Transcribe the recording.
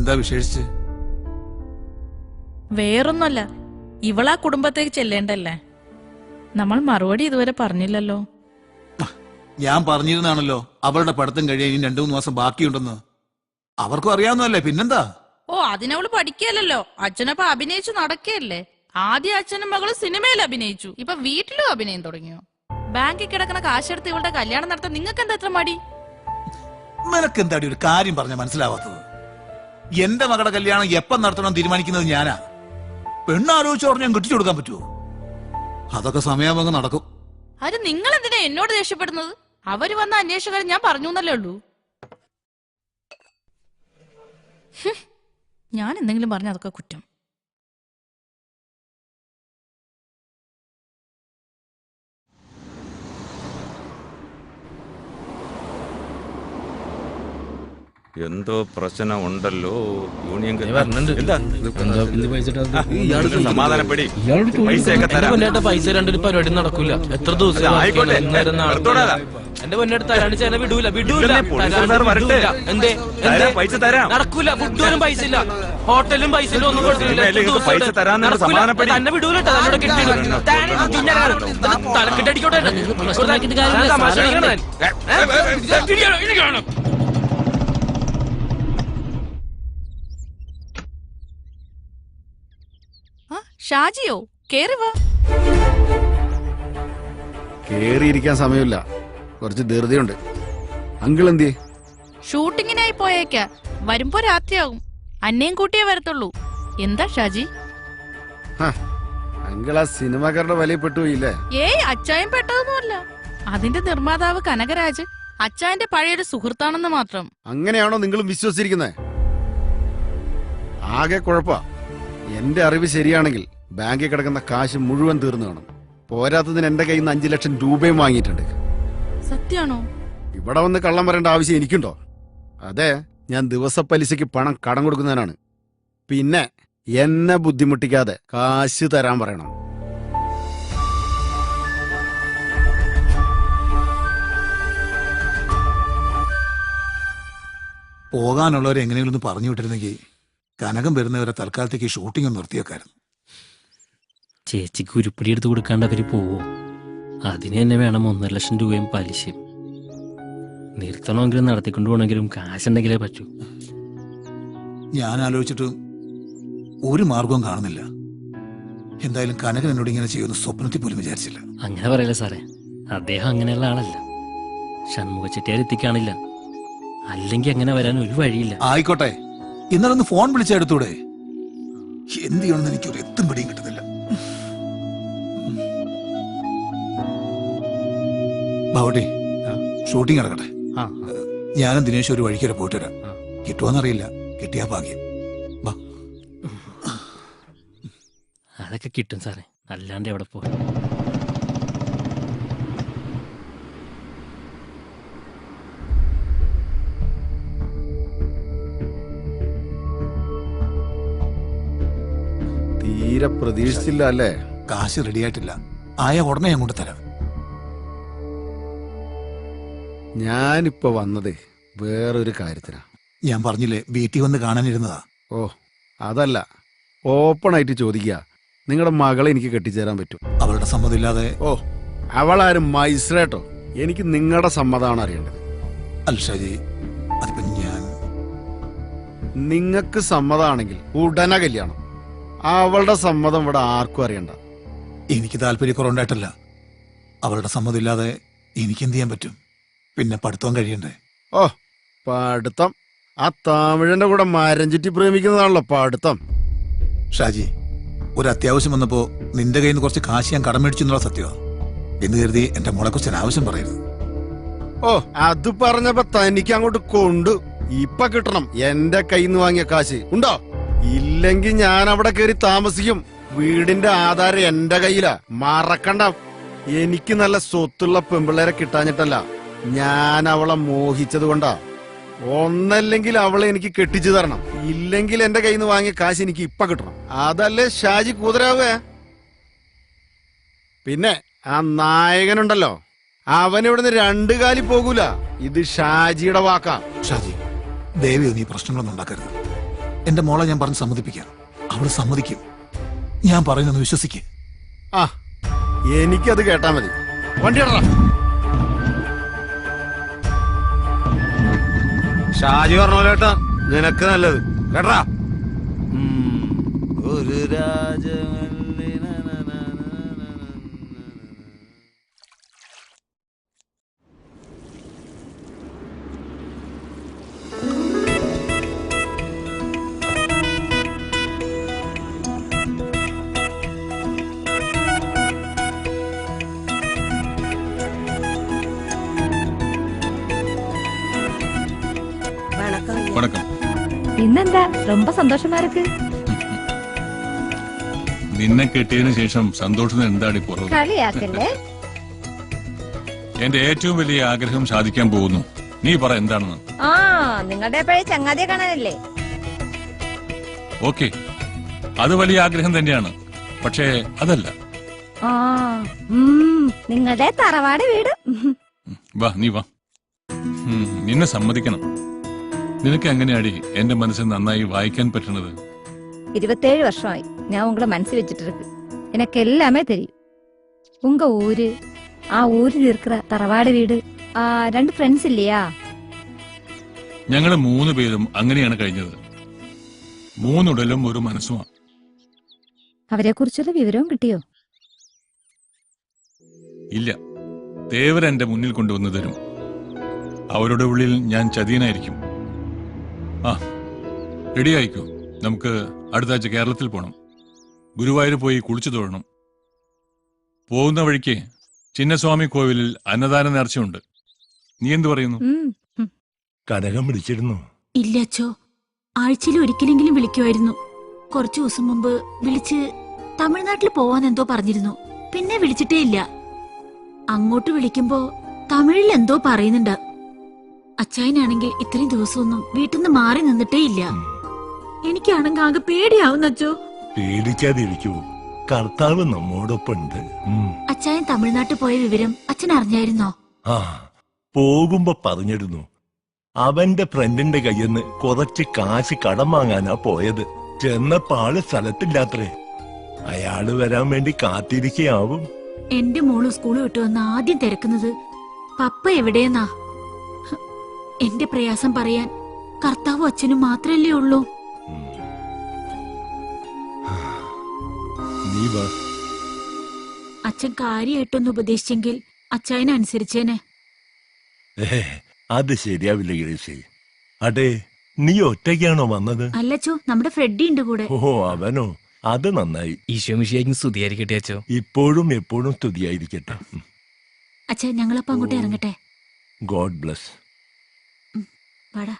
എന്താ വിശേഷിച്ച്? വേറൊന്നുമല്ല. ഇവളാ കുടുംബത്തേക്ക് ചെല്ലേണ്ടല്ലേ? നമ്മൾ മറുപടി ഇതുവരെ പറഞ്ഞില്ലല്ലോ. ഞാൻ പറഞ്ഞിരുന്നാണല്ലോ. അവളുടെ പഠിത്തം കഴിയാൻ ഇനി രണ്ടു മൂന്ന് മാസം ബാക്കിയുണ്ടെന്ന്. അവർക്കും അറിയാവുന്നതല്ലേ പിന്നെന്താ? ഓ അതിനവൾ പഠിക്കല്ലോ അച്ഛനപ്പ അഭിനയിച്ചു നടക്കല്ലേ ആദ്യം അച്ഛനും മകളും സിനിമയിൽ അഭിനയിച്ചു. ഇപ്പൊ വീട്ടിലും അഭിനയം തുടങ്ങിയോ? ബാങ്കിൽ കിടക്കുന്ന കാശെടുത്ത് ഇവളുടെ കല്യാണം നടത്താൻ നിങ്ങൾക്ക് എന്താ എത്ര മടി? നിനക്ക് എന്താടി ഒരു കാര്യം പറഞ്ഞ മനസ്സിലാവാത്തത്? എന്റെ മകളുടെ കല്യാണം എപ്പം നടത്തണം തീരുമാനിക്കുന്നത് ഞാനാ. പെണ്ണാലോചിച്ച് ആലോചിച്ച് ഞാൻ കെട്ടിച്ചു കൊടുക്കാൻ പറ്റുമോ അതൊക്കെ സമയമാകുമ്പോൾ നടക്കും. അത് നിങ്ങൾ എന്തിനാ എന്നോട് ദേഷ്യപ്പെടുന്നത്? അവർ വന്ന അന്വേഷകർ ഞാൻ പറഞ്ഞു എന്നല്ലേ ഉള്ളൂ. ഞാൻ എന്തെങ്കിലും പറഞ്ഞ അതൊക്കെ കുറ്റം. എന്തോ പ്രശ്നം ഉണ്ടല്ലോ യൂണിയൻ സമാധാനപ്പെടി പൈസ രണ്ട് ഒരു പരിപാടി നടക്കൂല. എത്ര ദിവസം. എന്റെ പൊന്നേട്ട് തരാണ്ട് ചേന വിടൂല. വിടൂല. എന്തേ? പൈസ തരാം. നടക്കൂല. ഫുഡും പൈസ ഇല്ല. ഹോട്ടലും പൈസ ഇല്ല. ഒന്നും കൊടുത്തില്ല പൈസ തരാന്ന് സമാധാനപ്പെടി. തന്നെ വിടൂല തന്നോട് തലക്കിട്ടടിക്കോട്ടെ ആ ഷാജിയോ കേറി വാ കേറിയിരിക്കാൻ സമയമില്ല. കുറച്ച് ധൃതിയുണ്ട്. അങ്കിൾ എന്തിയെ ഷൂട്ടിങ്ങിനായി പോയേക്ക. വരുമ്പോ രാത്രിയാകും. അന്നേം കൂട്ടിയേ വരത്തുള്ളൂ. എന്താ ഷാജി? അങ്കിൾ ആ സിനിമാക്കാരുടെ വലയിൽ പെട്ടുപോയില്ലേ? ഏയ് അച്ചായൻ പെട്ടതൊന്നുമല്ല. അതിന്റെ നിർമ്മാതാവ് കനകരാജ് അച്ചായന്റെ പഴയൊരു സുഹൃത്താണെന്ന് മാത്രം. അങ്ങനെയാണോ നിങ്ങളും വിശ്വസിച്ചിരിക്കുന്നത് ആകെ കുഴപ്പാ. എന്റെ അറിവ് ശരിയാണെങ്കിൽ ബാങ്കിൽ കിടക്കുന്ന കാശ് മുഴുവൻ തീർന്നു കാണും. പോരാത്തതിന് എന്റെ കയ്യിൽ നിന്ന് അഞ്ചു ലക്ഷം രൂപയും വാങ്ങിയിട്ടുണ്ട്. സത്യാണോ? ഇവിടെ വന്ന് കള്ളം വരേണ്ട ആവശ്യം എനിക്കുണ്ടോ? അതെ ഞാൻ ദിവസപ്പലിശയ്ക്ക് പണം കടം കൊടുക്കുന്നതിനാണ് പിന്നെ എന്നെ ബുദ്ധിമുട്ടിക്കാതെ കാശ് തരാൻ പറയണം. പോകാനുള്ളവരെ എങ്ങനെയെങ്കിലും ഒന്ന് പറഞ്ഞു വിട്ടിരുന്നെങ്കിൽ കനകം വരുന്നവരെ തൽക്കാലത്തേക്ക് ഷൂട്ടിംഗ് നിർത്തിയേക്കായിരുന്നു. ചേച്ചിക്ക് ഉരുപ്പടി എടുത്ത് കൊടുക്കാണ്ട് അവർ പോവോ? അതിന് തന്നെ വേണം ഒന്നര ലക്ഷം രൂപയും പലിശയും. നിർത്തണമെങ്കിലും നടത്തിക്കൊണ്ടു പോകണമെങ്കിലും കാശുണ്ടെങ്കിലേ പറ്റൂ. ഞാൻ ആലോചിച്ചിട്ട് ഒരു മാർഗവും കാണുന്നില്ല. എന്തായാലും കനകൻ എന്നോട് ഇങ്ങനെ ചെയ്യുന്ന സ്വപ്നത്തിൽ പോലും വിചാരിച്ചില്ല. അങ്ങനെ പറയല്ല സാറേ? അദ്ദേഹം അങ്ങനെയുള്ള ആളല്ല. ഷൺമുഖ ചെട്ടിയാർ എത്തിക്കാണില്ല. അല്ലെങ്കിൽ അങ്ങനെ വരാൻ ഒരു വഴിയില്ല. ആയിക്കോട്ടെ. ഇന്നലെ ഒന്ന് ഫോൺ വിളിച്ചെടുത്തൂടെ എന്ത് ചെയ്യണമെന്ന് എനിക്ക് ഒരു എത്തും പിടിയും കിട്ടുന്നില്ല ബാവട്ടെ ഷൂട്ടിംഗ് നടക്കട്ടെ ഞാനും ദിനേശ് ഒരു വഴിക്ക് വരെ പോയിട്ട് വരാം കിട്ടുമോന്നറിയില്ല കിട്ടിയാ ഭാഗ്യം അതൊക്കെ കിട്ടും സാറേ അല്ലാണ്ട് എവിടെ പോകും തീരെ പ്രതീക്ഷിച്ചില്ല അല്ലേ? കാശ് റെഡിയായിട്ടില്ല ആയ ഉടനെ ഞാൻ കൊണ്ടുതരാം ഞാനിപ്പോ വന്നത് വേറൊരു കാര്യത്തിനാ. ഞാൻ പറഞ്ഞില്ലേ വീട്ടിൽ വന്ന് കാണാനിരുന്നതാ. ഓ അതല്ല. ഓപ്പൺ ആയിട്ട് ചോദിക്കുക. നിങ്ങളുടെ മകളെ എനിക്ക് കെട്ടിച്ചേരാൻ പറ്റും. അവളുടെ സമ്മതമില്ലാതെ ഓ അവളാരും മൈസ്രേട്ടോ. എനിക്ക് നിങ്ങളുടെ സമ്മതമാണ് അറിയേണ്ടത്. അൽഷാജി ഷാജി അതിപ്പോ ഞാൻ നിങ്ങൾക്ക് സമ്മതമാണെങ്കിൽ ഉടനെ കല്യാണം. അവളുടെ സമ്മതം ഇവിടെ ആർക്കും അറിയണ്ട. എനിക്ക് താല്പര്യക്കുറവുണ്ടായിട്ടല്ല. അവളുടെ സമ്മതമില്ലാതെ എനിക്ക് എന്ത് ചെയ്യാൻ പറ്റും? പിന്നെ പഠിത്തം കഴിയണ്ടേ? ഓ പഠിത്തം. ആ തമിഴന്റെ കൂടെ മരഞ്ചിറ്റി ചുറ്റി പ്രേമിക്കുന്നതാണല്ലോ പഠിത്തം. ഷാജി ഒരു അത്യാവശ്യം വന്നപ്പോ നിന്റെ കയ്യിൽ നിന്ന് കുറച്ച് കാശ് ഞാൻ കടം മേടിച്ചു എന്നുള്ള സത്യമാ. എന്ന് കരുതി എന്റെ മോളെ കുറിച്ച് ആവശ്യം പറയരുത്. ഓ അത് പറഞ്ഞപ്പോ തനിക്ക് അങ്ങോട്ട് കൊണ്ടു ഇപ്പൊ കിട്ടണം. എന്റെ കയ്യിൽ നിന്ന് വാങ്ങിയ കാശ്. ഉണ്ടോ? ഇല്ലെങ്കിൽ ഞാൻ അവിടെ കയറി താമസിക്കും. വീടിന്റെ ആധാരം എന്റെ കയ്യിലാ. മറക്കണ്ട. എനിക്ക് നല്ല സ്വത്തുള്ള പെമ്പിള്ളേരെ കിട്ടാഞ്ഞിട്ടല്ല. ഞാൻ അവളെ മോഹിച്ചത് കൊണ്ടാ. ഒന്നല്ലെങ്കിൽ അവളെ എനിക്ക് കെട്ടിച്ചു തരണം. ഇല്ലെങ്കിൽ എന്റെ കയ്യിൽ നിന്ന് വാങ്ങിയ കാശ് എനിക്ക് ഇപ്പൊ കിട്ടണം. അതല്ലേ ഷാജി കൂതരാവേ പിന്നെ ആ നായകനുണ്ടല്ലോ. അവൻ ഇവിടുന്ന് രണ്ടു കാലി പോകൂല. ഇത് ഷാജിയുടെ വാക്കാ. ഷാജി ദേവി നീ പ്രശ്നങ്ങളൊന്നും ഉണ്ടാക്കരുത്. എന്റെ മോളെ ഞാൻ പറഞ്ഞ് സമ്മതിപ്പിക്കാം. അവൾ സമ്മതിക്കും. ഞാൻ പറയുന്നത് വിശ്വസിക്ക്. ആ എനിക്കത് കേട്ടാ മതി. വണ്ടി ഷാജി പറഞ്ഞ കേട്ടാ. നിനക്ക് നല്ലത്. കേട്ടാ. ഒരു രാജമല്ലി வணக்கம் ഇന്നെന്താ ரொம்ப സന്തോഷമാ இருக்கு നിന്നെ കെട്ടിയതിനു ശേഷം സന്തോഷത്തിന് എന്താടി കുറവ് കളിയാക്കല്ലേ എന്റെ ഏറ്റവും വലിയ ആഗ്രഹം സാധിക്കാൻ പോകുന്നു നീ പറ എന്താണെന്ന് ആ നിങ്ങളുടെ പഴയ ചങ്ങാതിയെ കാണാനല്ലേ ഓക്കെ അത് വലിയ ആഗ്രഹം തന്നെയാണ് പക്ഷേ അതല്ല ആ ഉം, നിങ്ങളുടെ തറവാട് വീട് ഉം. വാ നീ വാ ഉം, നിന്നെ സമ്മതിക്കണം നിനക്ക് എങ്ങനെയാടി എന്റെ മനസ്സിൽ നന്നായി വായിക്കാൻ പറ്റണത് ഇരുപത്തേഴ് വർഷമായി ഞാൻ ഉങ്ങളെ മനസ്സിൽ വെച്ചിട്ടിരിക്കു എനക്ക് എല്ലാമേ തെരിയും. ഉങ്ക ഊര് ആ ഊരിൽ ഇരിക്കുന്ന തറവാട് വീട് ആ രണ്ട് ഫ്രണ്ട്സ് ഇല്ലയാ? ഞങ്ങൾ മൂന്ന് പേരും അങ്ങനെയാണ് കഴിഞ്ഞത്. മൂന്നുടലും ഒരു മനസ്സുമാണ് അവരെ കുറിച്ചുള്ള വിവരവും കിട്ടിയോ? ഇല്ല. ദേവരെ മുന്നിൽ കൊണ്ടുവന്നു തരും. അവരുടെ ഉള്ളിൽ ഞാൻ ചതിയനായിരിക്കും. ആ റെഡി ആയിക്കോ. നമുക്ക് അടുത്ത ആഴ്ച കേരളത്തിൽ പോകണം ഗുരുവായൂർ പോയി കുളിച്ചു തൊഴണം. പോകുന്ന വഴിക്ക് ചിന്നസ്വാമി കോവിലിൽ അന്നദാന നേർച്ചയുണ്ട്. നീ എന്തു പറയുന്നു? കനകം വിളിച്ചിരുന്നു ഇല്ല അച്ചോ. ആഴ്ചയിൽ ഒരിക്കലെങ്കിലും വിളിക്കുമായിരുന്നു. കുറച്ചു ദിവസം മുമ്പ് വിളിച്ച് തമിഴ്നാട്ടിൽ പോവാൻ എന്തോ പറഞ്ഞിരുന്നു. പിന്നെ വിളിച്ചിട്ടേ ഇല്ല. അങ്ങോട്ട് വിളിക്കുമ്പോ തമിഴിൽ എന്തോ പറയുന്നുണ്ട്. അച്ചായനാണെങ്കിൽ ഇത്രയും ദിവസമൊന്നും വീട്ടിൽ നിന്ന് മാറി നിന്നിട്ടേ ഇല്ല എനിക്കാണെങ്കിൽ ആകെ പേടിയാവുന്ന അച്ചോ. പേടിക്കാതിരിക്കൂ. കർത്താവ് നമ്മോടൊപ്പമുണ്ട്. ഉം. അച്ചായൻ തമിഴ്നാട്ടിൽ പോയ വിവരം അച്ഛൻ അറിഞ്ഞായിരുന്നോ? ആ പോകുമ്പോ പറഞ്ഞിരുന്നു. അവന്റെ ഫ്രണ്ടിന്റെ കയ്യിന്ന് കുറച്ച് കാശ് കടം വാങ്ങാനാ പോയത്. ചെന്നപ്പോ ആൾ സ്ഥലത്തില്ലാത്രേ. അയാൾ വരാൻ വേണ്ടി കാത്തിരിക്കയാവും. എന്റെ മോൾ സ്കൂൾ വിട്ടു വന്ന് ആദ്യം തിരക്കുന്നത് പപ്പ എവിടെയെന്നാ? എന്റെ പ്രയാസം പറയാൻ കർത്താവും അച്ഛനും മാത്രല്ലേ ഉള്ളൂ. അച്ഛൻ കാര്യമായിട്ടൊന്ന് ഉപദേശിച്ചെങ്കിൽ അച്ചായനെ അനുസരിച്ചേനെ. അത് ശരിയാവില്ല നീ ഒറ്റയ്ക്കാണോ വന്നത്? അല്ലച്ചോ നമ്മുടെ ഫ്രെഡി ഉണ്ട് കൂടെ. ഓ അവനോ? അത് നന്നായി. ഈശോ മിഷിയായിരിക്കും സ്തുതിയായിരിക്കട്ടെ അച്ഛോ. ഇപ്പോഴും എപ്പോഴും സ്തുതിയായിരിക്കട്ടെ. അച്ഛാ ഞങ്ങളപ്പോ അങ്ങോട്ട് ഇറങ്ങട്ടെ. God bless. വാടാ.